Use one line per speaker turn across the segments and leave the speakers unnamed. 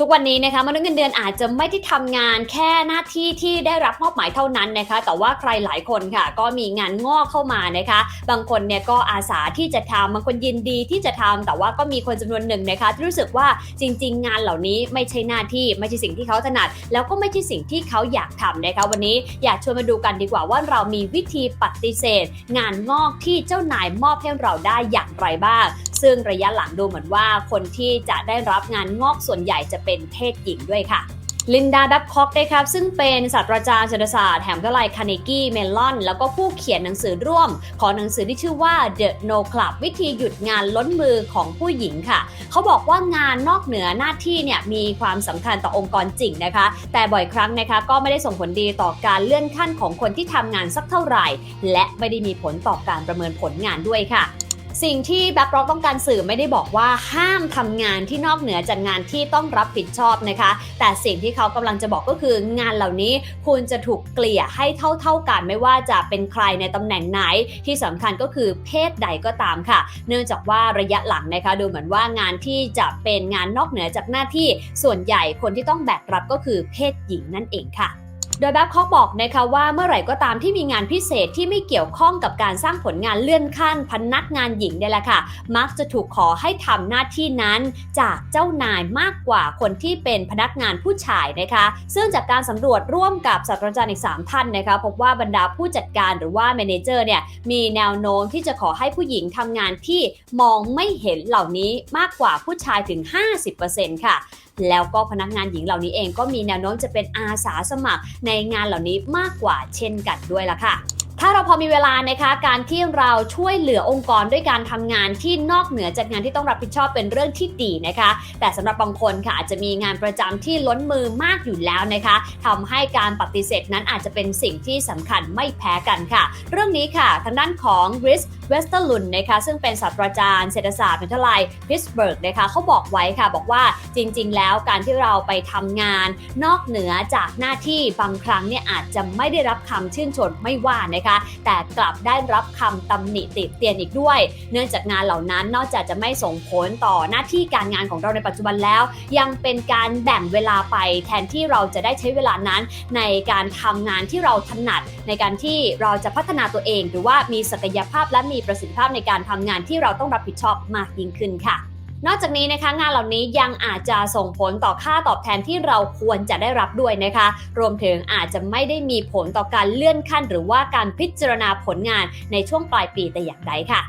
ทุกวันนี้นะคะมนุษย์เงินเดือนอาจจะไม่ได้ทำงานแค่หน้าที่ที่ได้รับมอบหมายเท่านั้นนะคะ แต่ว่าใครหลายคนค่ะ ก็มีงานงอกเข้ามานะคะ บางคนเนี่ยก็อาสาที่จะทำบางคนยินดีที่จะทำแต่ว่าก็มีคนจำนวนหนึ่งนะคะที่รู้สึกว่าจริง ๆ งานเหล่านี้ไม่ใช่หน้าที่ไม่ใช่สิ่งที่เขาถนัด แล้วก็ไม่ใช่สิ่งที่เขาอยากทำนะคะ วันนี้อยากชวนมาดูกันดีกว่าว่าเรามีวิธีปฏิเสธ งานงอกที่เจ้านายมอบให้เราได้อย่างไรบ้าง ซึ่งระยะหลังดูเหมือนว่าคนที่จะได้รับงานงอกส่วนใหญ่จะเป็นเพศหญิงด้วยค่ะลินดาดับคอกนะครับซึ่งเป็นศาสตราจารย์เศรษฐศาสตร์แห่งวิทยาลัยคาเนกี้เมลอน แล้วก็ผู้เขียนหนังสือร่วม ของหนังสือที่ชื่อว่า The No Club วิธีหยุดงานล้นมือของผู้หญิงค่ะ เขาบอกว่างานนอกเหนือหน้าที่เนี่ยมีความสำคัญต่อองค์กรจริงนะคะ แต่บ่อยครั้งนะคะก็ไม่ได้ส่งผลดีต่อการเลื่อนขั้นของคนที่ทำงานสักเท่าไหร่ และไม่ได้มีผลต่อการประเมินผลงานด้วยค่ะ สิ่งที่แบ็คร็อกต้องการสื่อไม่ได้บอกว่าห้ามทำงานที่นอกเหนือจากงานที่ต้องรับผิดชอบนะคะ แต่สิ่งที่เขากำลังจะบอกก็คืองานเหล่านี้คุณจะถูกเกลี่ยให้เท่า ๆกันไม่ว่าจะเป็นใครในตำแหน่งไหนที่สำคัญก็คือเพศใดก็ตามค่ะ เนื่องจากว่าระยะหลังนะคะดูเหมือนว่างานที่จะเป็นงานนอกเหนือจากหน้าที่ส่วนใหญ่คนที่ต้องแบกรับก็คือเพศหญิงนั่นเองค่ะ โดยแบ็คคอกบอกนะคะว่าเมื่อไหร่ก็ตามที่มีงานพิเศษที่ไม่เกี่ยวข้องกับการสร้างผลงานเลื่อนขั้น พนักงานหญิงเนี่ยแหละค่ะ มักจะถูกขอให้ทำหน้าที่นั้นจากเจ้านายมากกว่าคนที่เป็นพนักงานผู้ชายนะคะ ซึ่งจากการสำรวจร่วมกับศาสตราจารย์อีก 3 ท่านนะคะพบว่าบรรดาผู้จัดการหรือว่าเมเนเจอร์เนี่ยมีแนวโน้มที่จะขอให้ผู้หญิงทำงานที่มองไม่เห็นเหล่านี้มากกว่าผู้ชายถึง 50%ค่ะ แล้วก็พนักงานหญิงเหล่านี้เองก็มีแนวโน้มจะเป็นอาสาสมัครในงานเหล่านี้มากกว่าเช่นกันด้วยล่ะค่ะถ้าเราพอมีเวลานะคะการที่เราช่วยเหลือองค์กรด้วยการทำงานที่นอกเหนือจากงานที่ต้องรับผิดชอบเป็นเรื่องที่ดีนะคะ แต่สำหรับบางคนค่ะอาจจะมีงานประจำที่ล้นมือมากอยู่แล้วนะคะทำให้การปฏิเสธนั้นอาจจะเป็นสิ่งที่สำคัญไม่แพ้กันค่ะ เรื่องนี้ค่ะทางด้านของริส เวสเตอร์ลุนนะคะซึ่งเป็นศาสตราจารย์เศรษฐศาสตร์วิทยาลัยพิสเบิร์กนะคะเขาบอกไว้ค่ะบอกว่าจริง ๆ แล้วการที่เราไปทำงานนอกเหนือจากหน้าที่บางครั้งเนี่ยอาจจะไม่ได้รับคำชื่นชมไม่ว่านะคะ แต่กลับได้รับคำตำหนิติเตียนอีกด้วย เนื่องจากงานเหล่านั้นนอกจากจะไม่ส่งผลต่อหน้าที่การงานของเราในปัจจุบันแล้ว ยังเป็นการแบ่งเวลาไปแทนที่เราจะได้ใช้เวลานั้นในการทำงานที่เราถนัดในการที่เราจะพัฒนาตัวเอง หรือว่ามีศักยภาพและมีประสิทธิภาพในการทำงานที่เราต้องรับผิดชอบมากยิ่งขึ้นค่ะ นอกจากนี้นะคะงานเหล่านี้ยังอาจจะส่งผลต่อค่าตอบแทนที่เราควรจะได้รับด้วยนะคะ รวมถึงอาจจะไม่ได้มีผลต่อการเลื่อนขั้น หรือว่าการพิจารณาผลงานในช่วงปลายปีแต่อย่างใดค่ะ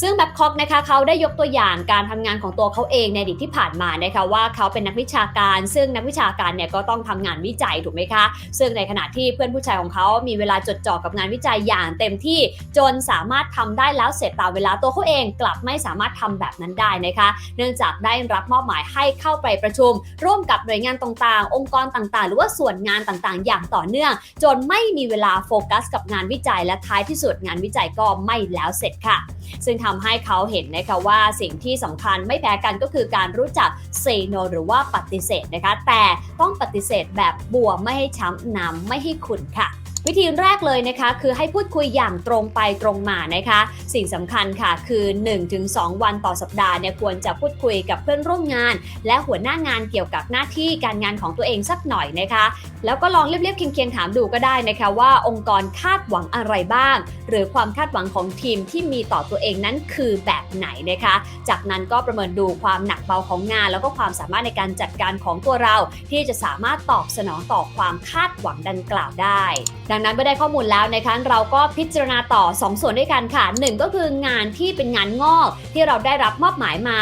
ซึ่งแบ็คคอกนะคะเขาได้ยกตัวอย่างการทำงานของตัวเขาเองในอดีตที่ผ่านมานะคะว่าเขาเป็นนักวิชาการ ซึ่งนักวิชาการเนี่ยก็ต้องทำงานวิจัยถูกไหมคะ ซึ่งในขณะที่เพื่อนผู้ชายของเขามีเวลาจดจ่อกับงานวิจัยอย่างเต็มที่จนสามารถทำได้แล้วเสร็จตามเวลาตัวเขาเองกลับไม่สามารถทำแบบนั้นได้นะคะ เนื่องจากได้รับมอบหมายให้เข้าไปประชุม ร่วมกับหน่วยงานต่างๆ องค์กรต่างๆ หรือว่าส่วนงานต่างๆ อย่างต่อเนื่อง จนไม่มีเวลาโฟกัส กับงานวิจัยและท้ายที่สุดงานวิจัยก็ไม่แล้วเสร็จค่ะ ซึ่งทำให้เขาเห็นนะคะว่าสิ่งที่สำคัญไม่แพ้กันก็คือการรู้จักเซโนหรือว่าปฏิเสธนะคะ แต่ต้องปฏิเสธแบบบัวไม่ให้ช้ำน้ำไม่ให้ขุนค่ะ วิธีแรกเลยนะคะ คือให้พูดคุยอย่างตรงไปตรงมานะคะ สิ่งสำคัญค่ะคือ 1-2 วันต่อสัปดาห์เนี่ยควรจะพูดคุยกับเพื่อนร่วมงาน และหัวหน้างานเกี่ยวกับหน้าที่การงานของตัวเองสักหน่อยนะคะ แล้วก็ลองเรียบๆเคียงๆถามดูก็ได้นะคะ ว่าองค์กรคาดหวังอะไรบ้าง หรือความคาดหวังของทีมที่มีต่อตัวเองนั้นคือแบบไหนนะคะ จากนั้นก็ประเมินดูความหนักเบาของงาน แล้วก็ความสามารถในการจัดการของตัวเรา ที่จะสามารถตอบสนองต่อความคาดหวังดังกล่าวได้ดังนั้นเมื่อได้ข้อมูลแล้วนะคะเราก็พิจารณาต่อ 2 ส่วนด้วยกันค่ะ 1 ก็คืองานที่เป็นงานงอกที่เราได้รับมอบหมายมา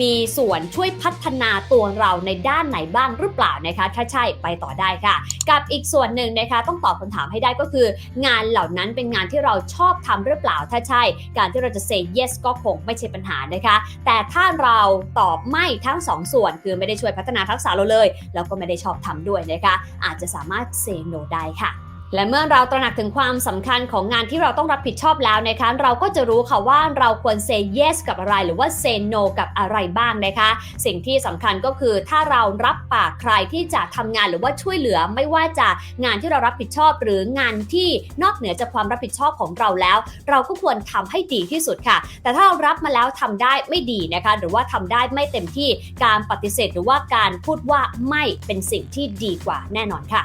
มีส่วนช่วยพัฒนาตัวเราในด้านไหนบ้างหรือเปล่านะคะถ้าใช่ไปต่อได้ค่ะ กับอีกส่วนหนึ่งนะคะต้องตอบคำถามให้ได้ก็คือ งานเหล่านั้นเป็นงานที่เราชอบทำหรือเปล่าถ้าใช่ การที่เราจะ say yes ก็คงไม่ใช่ปัญหานะคะ แต่ถ้าเราตอบไม่ทั้งสองส่วน คือไม่ได้ช่วยพัฒนาทักษะเราเลย แล้วก็ไม่ได้ชอบทำด้วยนะคะ อาจจะสามารถ say no ได้ค่ะ และเมื่อเราตระหนักถึงความสำคัญของงานที่เราต้องรับผิดชอบแล้วนะคะ เราก็จะรู้ค่ะว่าเราควร say yes กับอะไร หรือว่า say no กับอะไรบ้างนะคะ สิ่งที่สำคัญก็คือถ้าเรารับปากใครที่จะทำงานหรือว่าช่วยเหลือไม่ว่าจะงานที่เรารับผิดชอบ หรืองานที่นอกเหนือจากความรับผิดชอบของเราแล้ว เราก็ควรทำให้ดีที่สุดค่ะ แต่ถ้าเรารับมาแล้วทำได้ไม่ดีนะคะ หรือว่าทำได้ไม่เต็มที่การปฏิเสธ หรือว่าการพูดว่าไม่เป็นสิ่งที่ดีกว่าแน่นอนค่ะ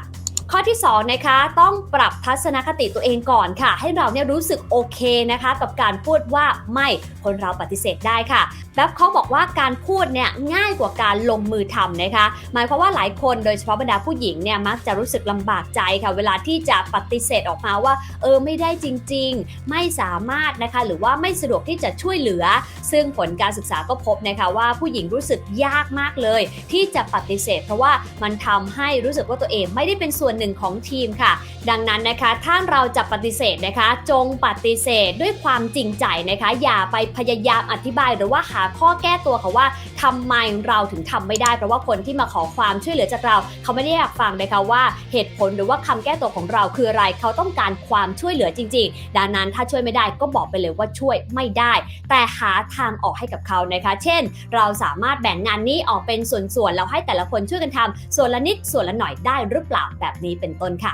ข้อที่2นะคะต้องปรับทัศนคติตัวเองก่อนค่ะ ให้เราเนี่ยรู้สึกโอเคนะคะ กับการพูดว่าไม่คนเราปฏิเสธได้ค่ะแบบเขาบอกว่าการพูดเนี่ยง่ายกว่าการลงมือทำนะคะ หมายความว่าหลายคนโดยเฉพาะบรรดาผู้หญิงเนี่ยมักจะรู้สึกลำบากใจค่ะ เวลาที่จะปฏิเสธออกมาว่า เออไม่ได้จริง ๆ ไม่สามารถนะคะ หรือว่าไม่สะดวกที่จะช่วยเหลือ ซึ่งผลการศึกษาก็พบนะคะว่าผู้หญิงรู้สึกยากมากเลย ที่จะปฏิเสธ เพราะว่ามันทำให้รู้สึกว่าตัวเองไม่ได้เป็นส่วนหนึ่งของทีมค่ะ ดังนั้นนะคะถ้าเราจะปฏิเสธนะคะ จงปฏิเสธด้วยความจริงใจนะคะ อย่าไปพยายามอธิบายหรือว่าหาข้อแก้ตัวค่ะว่าทำไมเราถึงทำไม่ได้เพราะว่าคนที่มาขอความช่วยเหลือจากเรา เขาไม่ได้อยากฟังนะคะว่าเหตุผลหรือว่าคำแก้ตัวของเราคืออะไรเขาต้องการความช่วยเหลือจริง ๆ ดังนั้นถ้าช่วยไม่ได้ก็บอกไปเลยว่าช่วยไม่ได้ แต่หาทางออกให้กับเขานะคะ เช่น เราสามารถแบ่งงานนี้ออกเป็นส่วนๆแล้วให้แต่ละคนช่วยกันทำส่วนละนิดส่วนละหน่อยได้หรือเปล่าแบบนี้เป็นต้นค่ะ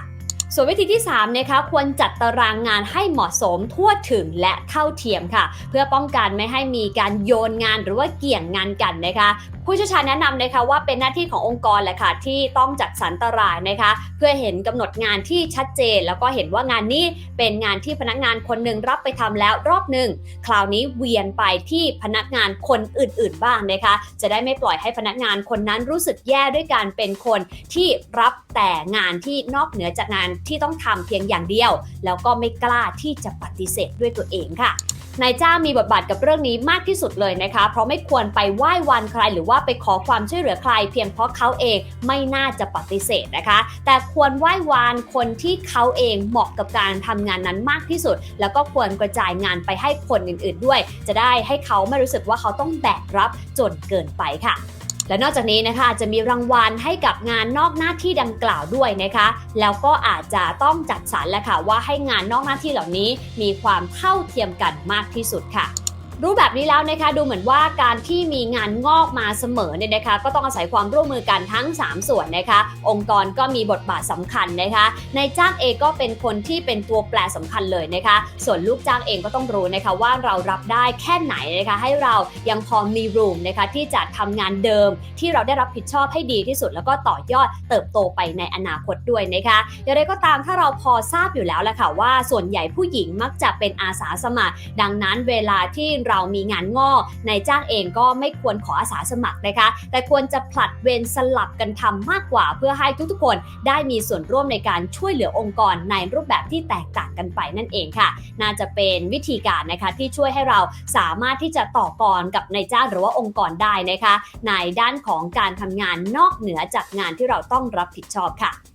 ส่วนวิธีที่3นะคะควรจัดตารางงานให้เหมาะสมทั่วถึงและเท่าเทียมค่ะ เพื่อป้องกันไม่ให้มีการโยนงานหรือว่าเกี่ยงงานกันนะคะ ผู้เชี่ยวชาญแนะนำนะคะว่าเป็นหน้าที่ขององค์กรแหละค่ะที่ต้องจัดสรรตารางนะคะ เพื่อเห็นกำหนดงานที่ชัดเจน แล้วก็เห็นว่างานนี้เป็นงานที่พนักงานคนหนึ่งรับไปทำแล้วรอบหนึ่งคราวนี้เวียนไปที่พนักงานคนอื่น ๆ บ้างนะคะ จะได้ไม่ปล่อยให้พนักงานคนนั้นรู้สึกแย่ด้วยการเป็นคนที่รับแต่งานที่นอกเหนือจากงานที่ต้องทำเพียงอย่างเดียว แล้วก็ไม่กล้าที่จะปฏิเสธด้วยตัวเองค่ะ นายจ้างมีบทบาทกับเรื่องนี้มากที่สุดเลยนะคะ เพราะไม่ควรไปไหว้วันใคร หรือว่าไปขอความช่วยเหลือใคร เพียงเพราะเขาเองไม่น่าจะปฏิเสธนะคะ แต่ควรไหว้วานคนที่เขาเองเหมาะกับการทำงานนั้นมากที่สุด แล้วก็ควรกระจายงานไปให้คนอื่น ๆ ด้วย จะได้ให้เขาไม่รู้สึกว่าเขาต้องแบกรับจนเกินไปค่ะ และนอกจากนี้นะคะอาจจะมีรางวัลให้กับงานนอกหน้าที่ดังกล่าวด้วยนะคะ แล้วก็อาจจะต้องจัดสรรแหละค่ะว่าให้งานนอกหน้าที่เหล่านี้มีความเท่าเทียมกันมากที่สุดค่ะ รู้แบบนี้แล้วนะคะดูเหมือนว่าการที่มีงานงอกมาเสมอเนี่ยนะคะ ก็ต้องอาศัยความร่วมมือกันทั้ง 3 ส่วนนะคะ องค์กรก็มีบทบาทสำคัญนะคะนายจ้างเองก็เป็นคนที่เป็นตัวแปรสำคัญเลยนะคะ ส่วนลูกจ้างเองก็ต้องรู้นะคะว่าเรารับได้แค่ไหนนะคะ ให้เรายังพอมีรูมนะคะที่จะทำงานเดิมที่เราได้รับผิดชอบให้ดีที่สุด แล้วก็ต่อยอดเติบโตไปในอนาคตด้วยนะคะอย่างไรก็ตามถ้าเราพอทราบอยู่แล้วแหละค่ะว่าส่วนใหญ่ผู้หญิงมักจะเป็นอาสาสมัคร ดังนั้นเวลาที่เรามีงานงอกนายจ้างเองก็ไม่ควรขออาสาสมัครนะคะ แต่ควรจะผลัดเวรสลับกันทำมากกว่า เพื่อให้ทุกๆคนได้มีส่วนร่วมในการช่วยเหลือองค์กรในรูปแบบที่แตกต่างกันไปนั่นเองค่ะ น่าจะเป็นวิธีการนะคะที่ช่วยให้เราสามารถที่จะต่อกรกับนายจ้างหรือว่าองค์กรได้นะคะ ในด้านของการทำงานนอกเหนือจากงานที่เราต้องรับผิดชอบค่ะ